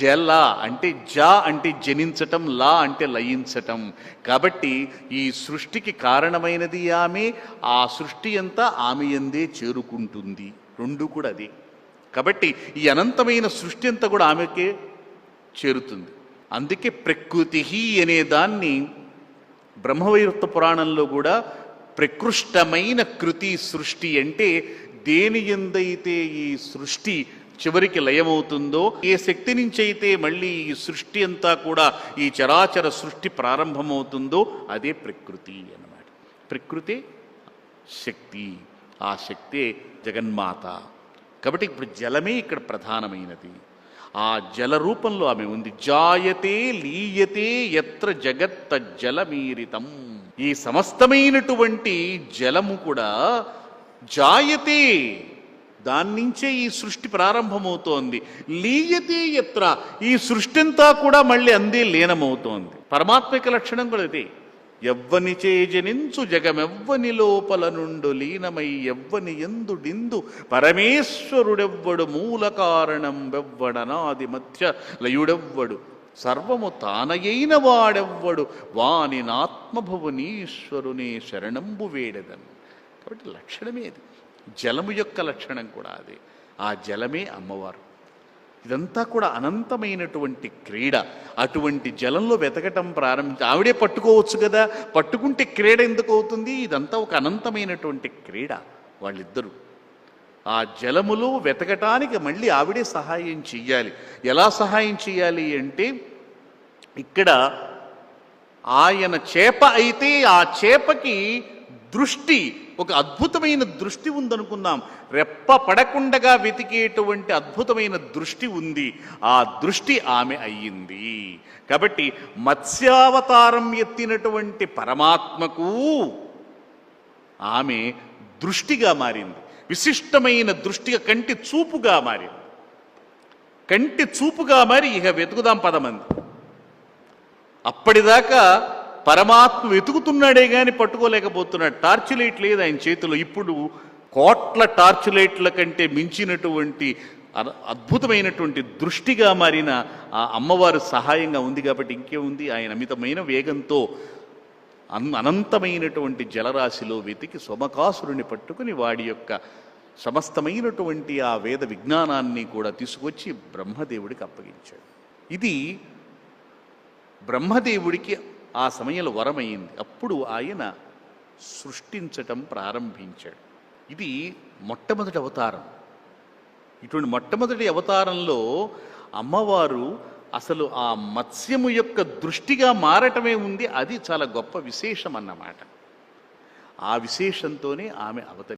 జల అంటే జ అంటే జనించటం లా అంటే లయించటం. కాబట్టి ఈ సృష్టికి కారణమైనది ఆమె ఆ సృష్టి అంతా ఆమె ఎందే చేరుకుంటుంది. రెండు కూడా అది. కాబట్టి ఈ అనంతమైన సృష్టి అంతా కూడా ఆమెకే చేరుతుంది. అందుకే ప్రకృతి అనే దాన్ని బ్రహ్మవైవృత్త పురాణంలో కూడా ప్రకృష్టమైన కృతి సృష్టి అంటే దేని ఎందైతే ఈ సృష్టి చివరికి లయమవుతుందో ఏ శక్తి నుంచి అయితే మళ్ళీ ఈ సృష్టి అంతా కూడా ఈ చరాచర సృష్టి ప్రారంభమవుతుందో అదే ప్రకృతి అన్నమాట. ప్రకృతి శక్తి ఆ శక్తే జగన్మాత. కాబట్టి ఇప్పుడు జలమే ఇక్కడ ప్రధానమైనది. ఆ జల రూపంలో ఆమె ఉంది. జాయతే లీయతే ఎత్ర జగత్త జలమీరితం. ఈ సమస్తమైనటువంటి జలము కూడా జాయతే దాని నుంచే ఈ సృష్టి ప్రారంభమవుతోంది. లీయతే ఎత్ర ఈ సృష్టి అంతా కూడా మళ్ళీ అందే లీనమవుతోంది. పరమాత్మిక లక్షణం కూడా ఇది. ఎవ్వని చేజనించు జగమెవ్వని లోపల నుండు లీనమై ఎవ్వని ఎందుడిందు పరమేశ్వరుడెవ్వడు మూల కారణం వెవ్వడనాది మధ్య లయుడెవ్వడు. సర్వము తానయైన వాడెవ్వడు. వాని నాత్మభువనీశ్వరునే శరణంబు వేడదన్. కాబట్టి లక్షణమేది జలము యొక్క లక్షణం కూడా అదే. ఆ జలమే అమ్మవారు. ఇదంతా కూడా అనంతమైనటువంటి క్రీడ. అటువంటి జలంలో వెతకటం ప్రారంభించి ఆవిడే పట్టుకోవచ్చు కదా పట్టుకుంటే క్రీడ ఎందుకు అవుతుంది? ఇదంతా ఒక అనంతమైనటువంటి క్రీడ వాళ్ళిద్దరూ. ఆ జలములో వెతకటానికి మళ్ళీ ఆవిడే సహాయం చెయ్యాలి. ఎలా సహాయం చేయాలి అంటే ఇక్కడ ఆయన చేప అయితే ఆ చేపకి దృష్టి ఒక అద్భుతమైన దృష్టి ఉందనుకుందాం. రెప్ప పడకుండగా వెతికేటువంటి అద్భుతమైన దృష్టి ఉంది. ఆ దృష్టి ఆమె అయ్యింది. కాబట్టి మత్స్యావతారం ఎత్తినటువంటి పరమాత్మకు ఆమె దృష్టిగా మారింది. విశిష్టమైన దృష్టిగా కంటి చూపుగా మారింది. కంటి చూపుగా మారి ఇక వెతుకుదాం పదమంది. అప్పటిదాకా పరమాత్మ వెతుకుతున్నాడే కానీ పట్టుకోలేకపోతున్నాడు. టార్చ్ లైట్ లేదు ఆయన చేతిలో. ఇప్పుడు కోట్ల టార్చ్ లైట్ల కంటే మించినటువంటి అద్భుతమైనటువంటి దృష్టిగా మారిన ఆ అమ్మవారు సహాయంగా ఉంది కాబట్టి ఇంకేముంది ఆయన అమితమైన వేగంతో అన్ అనంతమైనటువంటి జలరాశిలో వెతికి సోమకాసురుని పట్టుకుని వాడి యొక్క సమస్తమైనటువంటి ఆ వేద విజ్ఞానాన్ని కూడా తీసుకొచ్చి బ్రహ్మదేవుడికి అప్పగించాడు. ఇది బ్రహ్మదేవుడికి ఆ సమయంలో వరమైంది. అప్పుడు ఆయన సృష్టించటం ప్రారంభించాడు. ఇది మొట్టమొదటి అవతారం. ఇటువంటి మొట్టమొదటి అవతారంలో అమ్మవారు అసలు ఆ మత్స్యము యొక్క దృష్టిగా మారటమే ఉంది. అది చాలా గొప్ప విశేషం అన్నమాట. ఆ విశేషంతోనే ఆమె అవతరి